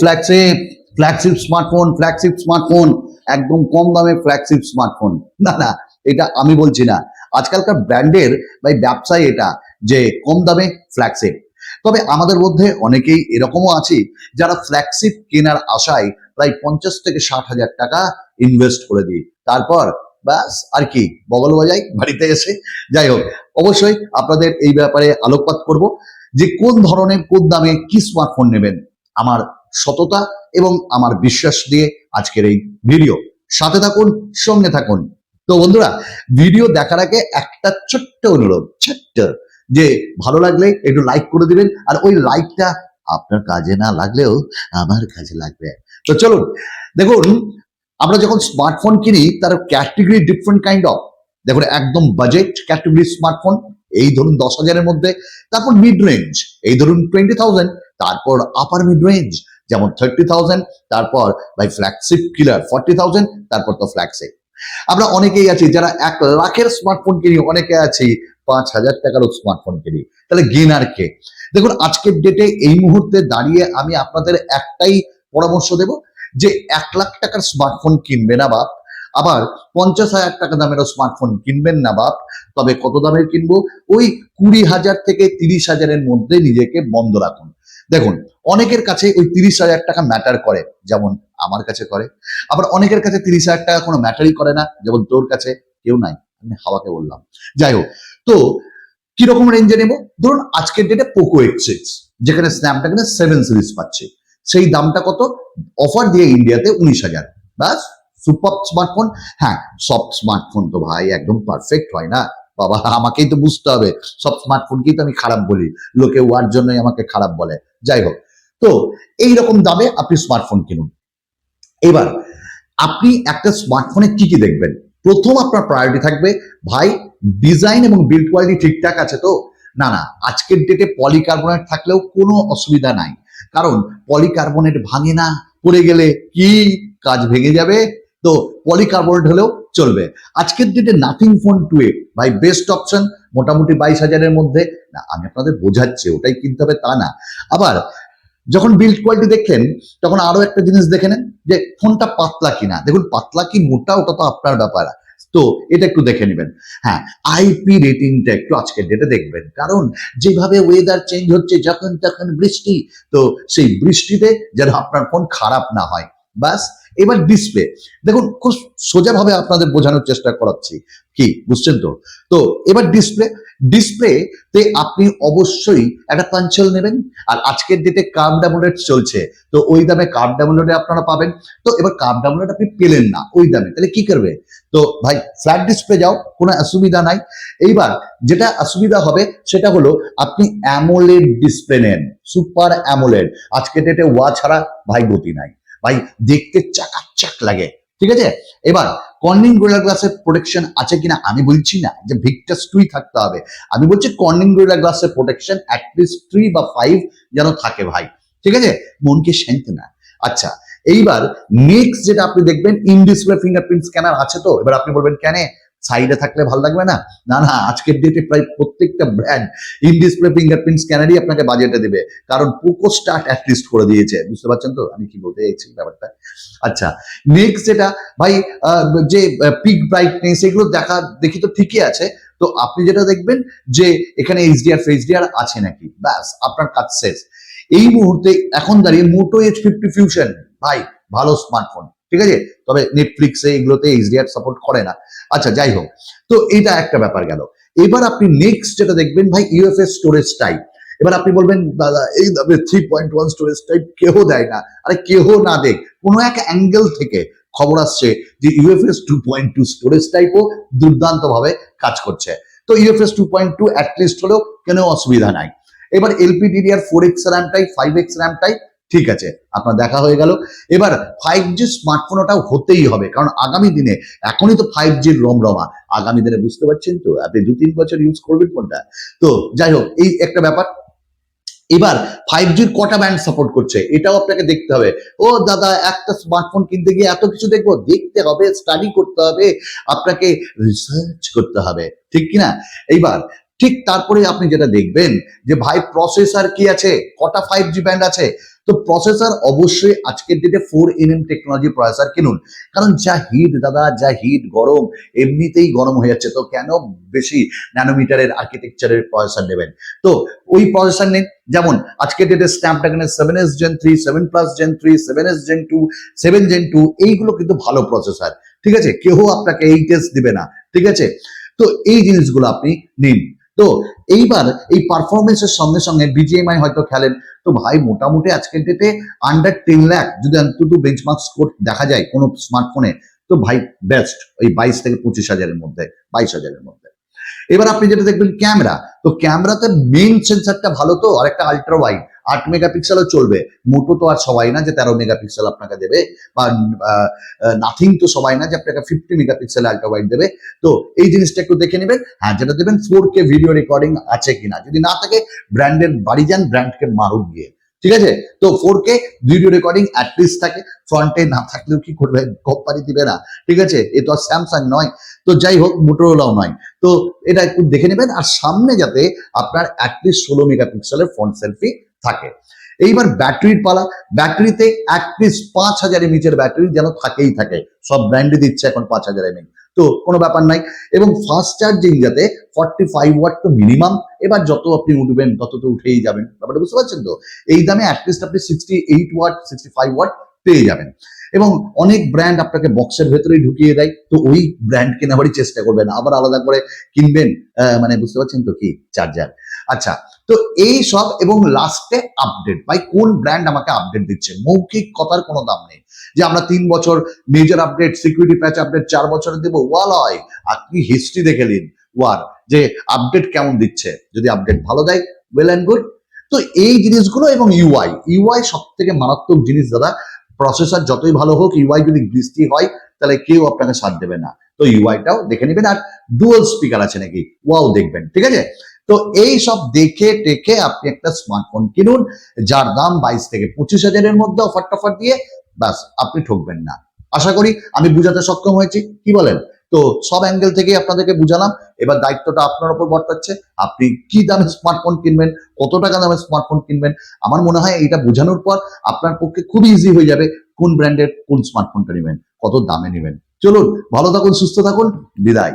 Flagship flagship smartphone flagship smartphone একদম কম দামে ফ্ল্যাগশিপ স্মার্টফোন না না, এটা আমি বলছি না। আজকালকার ব্র্যান্ডের বা ব্যবসায় এটা যে কম দামে ফ্ল্যাগশিপ তবে আমাদের মধ্যে অনেকেই এরকমও আছে, যারা ফ্ল্যাগশিপ কেনার আশায় প্রায় পঞ্চাশ থেকে ষাট হাজার টাকা ইনভেস্ট করে দিই। তারপর ব্যাস, আর কি, বগল বাজাই, বাড়িতে এসে। যাই হোক, অবশ্যই আপনাদের এই ব্যাপারে আলোকপাত করব যে কোন ধরনের, কোন দামে কি স্মার্টফোন নেবেন। আমার সততা এবং আমার বিশ্বাস দিয়ে আজকের এই ভিডিও সাথে থাকুন, সঙ্গে থাকুন। তো বন্ধুরা ভিডিও দেখার আগে একটা ছোট্ট অনুরোধ, ছোট্ট, যে ভালো লাগলে একটু লাইক করে দিবেন, আর ওই লাইকটা আপনার কাজে না লাগলেও আমার কাজে লাগবে। তো চলুন, দেখুন, আমরা যখন স্মার্টফোন কিনি, তার ক্যাটেগরি ডিফারেন্ট কাইন্ড অফ দেখুন, একদম বাজেট ক্যাটেগরি স্মার্টফোন এই ধরুন দশ হাজারের মধ্যে। তারপর মিড রেঞ্জ এই ধরুন টোয়েন্টি থাউজেন্ড তারপর আপার মিড রেঞ্জ যেমন থার্টি থাউজেন্ড তারপর ভাই ফ্ল্যাগশিপ কিলার ফর্টি থাউজেন্ড তারপর তো ফ্ল্যাগশিপ আমরা অনেকেই আছি যারা এক লাখের স্মার্টফোন কিনি, অনেকে আছি পাঁচ হাজার টাকারও স্মার্টফোন কিনি। তাহলে গেনার কে? দেখুন, আজকের ডেটে এই মুহূর্তে দাঁড়িয়ে আমি আপনাদের একটাই পরামর্শ দেব যে এক লাখ টাকার স্মার্টফোন কিনবে না বাপ। আবার পঞ্চাশ হাজার টাকা দামেরও স্মার্টফোন কিনবেন না বাপ। তবে কত দামের কিনবো? ওই কুড়ি হাজার থেকে তিরিশ হাজারের মধ্যে নিজেকে বন্ধ রাখুন। দেখুন, অনেকের কাছে ওই তিরিশ হাজার টাকা ম্যাটার করে, যেমন আমার কাছে করে। আবার অনেকের কাছে তিরিশ হাজার টাকা কোনো ম্যাটারই করে না, যেমন তোর কাছে, কেউ নাই। আমি হাওয়াকে বললাম। যাই হোক, তো কীরকম রেঞ্জে নেব? ধরুন আজকের ডেটে পোকো এক্স সিক্স যেখানে স্ন্যাপড্রাগনে সেভেন সিরিজ পাচ্ছে। সেই দামটা কত? অফার দিয়ে ইন্ডিয়াতে উনিশ হাজার। ব্যাস। Super smartphone? হ্যাঁ সব স্মার্টফোন তো ভাই, একদম পারফেক্ট হয় না? বাবা, আমাকেই তো বুঝতে হবে। সব স্মার্টফোনকেই তো আমি খারাপ বলি? লোকে ওয়ার জন্যই আমাকে খারাপ বলে। যাই হোক, তো এই রকম দামে আপনি স্মার্টফোন কিনুন। এবার, আপনি একটা স্মার্টফোনে কি কি দেখবেন? প্রথম আপনার প্রায়োরিটি থাকবে, ভাই ডিজাইন এবং বিল্ড কোয়ালিটি ঠিকঠাক আছে তো? না না, আজকের ডেটে পলিকার্বনেট থাকলেও কোনো অসুবিধা নাই। কারণ পলিকার্বনেট ভাঙে না, পড়ে গেলে কি কাজ ভেঙে যাবে? তো পলিকার্বনেট হলেও চলবে। আজকের ডেটে নাথিং ফোন টু এ ভাই বেস্ট অপশন মোটামুটি বাইশ হাজারের মধ্যে। না, আমি আপনাদের বোঝাচ্ছি, ওটাই কিনতে হবে তা না। আবার, যখন বিল্ড কোয়ালিটি দেখলেন, তখন আরও একটা জিনিস দেখে নেন, যে ফোনটা পাতলা কিনা। দেখুন, পাতলা কি মোটা, ওটা তো আপনার ব্যাপার। তো এটা একটু দেখে নেবেন। হ্যাঁ আইপি রেটিংটা একটু আজকের ডেটে দেখবেন। কারণ, যেভাবে ওয়েদার চেঞ্জ হচ্ছে যখন তখন বৃষ্টি, তো সেই বৃষ্টিতে যেন আপনার ফোন খারাপ না হয়। বাস এবার ডিসপ্লে দেখুন, খুব সোজাভাবে আপনাদের বোঝানোর চেষ্টা করাচ্ছি। কি, বুঝছেন তো? তো, এবার ডিসপ্লে ডিসপ্লেতে আপনি অবশ্যই একটা পাঞ্চল নেবেন। আর আজকের ডেটে কার্ভ ডাউনলোড চলছে। তো ওই দামে কার্ভ ডাউনলোডে আপনারা পাবেন। তো এবার কার্ভ ডাউনলোড আপনি পেলেন না, ওই দামে। তাহলে কি করবে? তো ভাই ফ্ল্যাট ডিসপ্লে যাও, কোনো অসুবিধা নাই। এইবার যেটা অসুবিধা হবে, সেটা হলো আপনি অ্যামোলেড ডিসপ্লে নেন সুপার অ্যামোলেড আজকের ডেটে ওয়া ছাড়া ভাই গতি নাই। ভাই, দেখতে চাকাচাক লাগে। ঠিক আছে? এবার কর্নিং গোলা গ্লাসের প্রোটেকশন আছে কিনা আমি বলছি না, যে ভিক্টাস টুই থাকতে হবে। আমি বলছি কর্নিং গোলা গ্লাসের প্রোটেকশন অ্যাটলিস্ট থ্রি বা ফাইভ যেন থাকে ভাই। ঠিক আছে? মনকে শান্ত না। আচ্ছা এইবার নেক্সট যেটা আপনি দেখবেন ইন ডিসপ্লে ফিঙ্গারপ্রিন্ট স্ক্যানার আছে তো? এবার আপনি বলবেন, কেন? সাইডে থাকলে ভালো লাগবে না? না না, আজকের ডেটে প্রায় প্রত্যেকটা ব্র্যান্ড ইন ডিসপ্লে ফিঙ্গারপ্রিন্ট স্ক্যানারই আপনাকে বাজেটে দেবে। কারণ পোকো স্টার্ট অ্যাটলিস্ট করে দিয়েছে। বুঝতে পারছেন তো? আমি কি বলতে চাইছি ব্যাপারটা? আচ্ছা নেক্সট যেটা, ভাই যে পিক ব্রাইটনেস এগুলো দেখা, দেখি তো ঠিকই আছে। তো আপনি যেটা দেখবেন যে, এখানে এইচডিআর ফেসডিআর আছে নাকি? ব্যাস, আপনার কাজ শেষ। এই মুহূর্তে এখন দাঁড়িয়ে মোটো এইচ ফিফটি ফিউশন ভাই, ভালো স্মার্টফোন ঠিক আছে? তবে নেটফ্লিক্সে এগুলোতে এইচডিআর সাপোর্ট করে না। আচ্ছা যাই হোক। তো এটা একটা ব্যাপার গেল। এবার আপনি নেক্সট যেটা দেখবেন, ভাই ইউএফএস স্টোরেজ টাইপ এবার আপনি বলবেন, দাদা, এই three point one storage type কেউ দেয় না। আরে, কেউ না দেখ। কোনো এক অ্যাঙ্গেল থেকে খবর আসছে যে UFS two point two storage টাইপও দুর্দান্ত ভাবে কাজ করছে। তো UFS two point two at least হলেও কোনো অসুবিধা নাই। এবার LPDDR four X RAM type five X RAM type ঠিক আছে, আপনার দেখা হয়ে গেল। এবার ফাইভ জি স্মার্টফোন ওটাও হতেই হবে, কারণ আগামী দিনে এখনই তো ফাইভ জির রমরমা। আগামী দিনে বুঝতে পারছেন তো, আপনি দু তিন বছর ইউজ করবেন কোনটা তো যাই হোক, এই একটা ব্যাপার। এবার ফাইভ জির কটা ব্যান্ড সাপোর্ট করছে, এটাও আপনাকে দেখতে হবে। ও দাদা, একটা স্মার্টফোন কিনতে গিয়ে এত কিছু দেখব, দেখতে হবে স্টাডি করতে হবে, আপনাকে রিসার্চ করতে হবে। ঠিক কিনা? এইবার ঠিক তারপরে আপনি যেটা দেখবেন যে ভাই প্রসেসর কি আছে? কটা ফাইভ জি ব্যান্ড আছে? তো প্রসেসর অবশ্যই আজকের ডেটে four N M technology processor কিনুন। কারণ যা হিট দাদা, যা হিট গরম, এমনিতেই গরম হয়ে যাচ্ছে। তো কেন বেশি ন্যানোমিটারের আর্কিটেকচারের প্রসেসর নেবেন? তো ওই প্রসেসর নিন। যেমন আজকের ডেটে স্ন্যাপড্রাগনের seven S gen three seven plus gen three seven S gen two seven gen two এইগুলো কিন্তু ভালো প্রসেসর ঠিক আছে? কেউ আপনাকে এই টেস্ট দিবে না। ঠিক আছে? তো এই জিনিসগুলো আপনি নিন। তো এইবার এই পারফরমেন্সের সঙ্গে সঙ্গে বিজিএমআই হয়তো খেলেন। তো ভাই, মোটামুটি আজকের ডেটে আন্ডার টেন লাখ যদি অন্তত বেঞ্চমার্ক স্কোর দেখা যায় কোনো স্মার্টফোনে তো ভাই বেস্ট ওই বাইশ থেকে পঁচিশ হাজারের মধ্যে, বাইশ হাজারের মধ্যে। এবার আপনি যেটা দেখবেন, ক্যামেরা। তো ক্যামেরাতে মেইন সেন্সারটা ভালো তো আর একটা আল্ট্রা ওয়াইড আট মেগাপিক্সেলও চলবে। মোটো তো আর সবাই না যে তেরো মেগাপিক্সেল আপনাকে দেবে, বা নাথিং তো সবাই না যে আপনাকে ফিফটি মেগাপিক্সেল আল্ট্রা ওয়াইড দেবে। তো এই জিনিসটা একটু দেখে নেবেন। হ্যাঁ যেটা দেবেন ফোর কে ভিডিও রেকর্ডিং আছে কিনা। যদি না থাকে ব্র্যান্ডের বাড়ি যান ব্র্যান্ডকে মারুক গিয়ে। ঠিক আছে? তো four K video recording at least থাকে। ফ্রন্টে না থাকলেও কি করবে? কোম্পানি দিবে না। ঠিক আছে? এ তো আর স্যামসাং নয়। তো যাই হোক মোটরোলাও নয়। তো এটা একটু দেখে নেবেন। আর সামনে যাতে আপনার অ্যাটলিস্ট ষোলো মেগাপিক্সেলের ফ্রন্ট সেলফি থাকে। এইবার ব্যাটারির পালা, ব্যাটারিতে অ্যাটলিস্ট পাঁচ হাজার এমএচের ব্যাটারি যেন থাকেই থাকে। সব ব্র্যান্ডে দিচ্ছে এখন পাঁচ হাজার এমএচ তো কোনো ব্যাপার নাই। এবং ফাস্ট চার্জিং যাতে ফর্টি ফাইভ ওয়াট তো মিনিমাম এবার যত আপনি উঠবেন তত তো উঠেই যাবেন। ব্যাপারটা বুঝতে পারছেন তো? এই দামে অ্যাটলিস্ট আপনি sixty eight watt sixty five watt পেয়ে যাবেন। এবং অনেক ব্র্যান্ড আপনাকে বক্সের ভেতরেই ঢুকিয়ে দেয়, তো ওই ব্র্যান্ড কেনাবারই চেষ্টা করবেন। আবার আলাদা করে কিনবেন মানে বুঝতে পারছেন তো কি? চার্জার আচ্ছা তো এই সব এবং লাস্টে আপডেট ভাই, কোন ব্র্যান্ড আমাকে আপডেট দিচ্ছে? মৌখিক কথার কোনো দাম নেই। যে আমরা তিন বছর major update security patch update চার বছরে দেবো ওয়ালয় আপনি হিস্ট্রি দেখে নিন, ওয়ার, যে আপডেট কেমন দিচ্ছে। যদি আপডেট ভালো দেয় ওয়েল অ্যান্ড গুড তো এই জিনিসগুলো এবং ইউআই ইউআই সব থেকে মারাত্মক জিনিস, দাদা প্রসেসর যতই ভালো হোক ইউআই যদি বৃষ্টি হয়, তাহলে কেউ আপনাকে সাথ দেবে না। তো ইউআইটাও দেখে নেবেন। আর ডুয়াল স্পিকার আছে নাকি? ওয়াও দেখবেন। ঠিক আছে? তো এই সব দেখে টেকে আপনি একটা স্মার্টফোন কিনুন, যার দাম বাইশ থেকে পঁচিশ হাজারের মধ্যে অফার টফার দিয়ে, ব্যাস, আপনি ঠকবেন না। আশা করি আমি বুঝাতে সক্ষম হয়েছি। কি বলেন? তো সব অ্যাঙ্গেল থেকে আপনাদেরকে বুঝালাম। এবার দায়িত্বটা আপনার উপর বর্তাচ্ছে। আপনি কি দামে স্মার্টফোন কিনবেন, কত টাকা দামে স্মার্টফোন কিনবেন, আমার মনে হয় এটা বোঝানোর পর আপনার পক্ষে খুবই ইজি হয়ে যাবে কোন ব্র্যান্ডের কোন স্মার্টফোনটা নেবেন, কত দামে নেবেন। চলুন, ভালো থাকুন, সুস্থ থাকুন, বিদায়।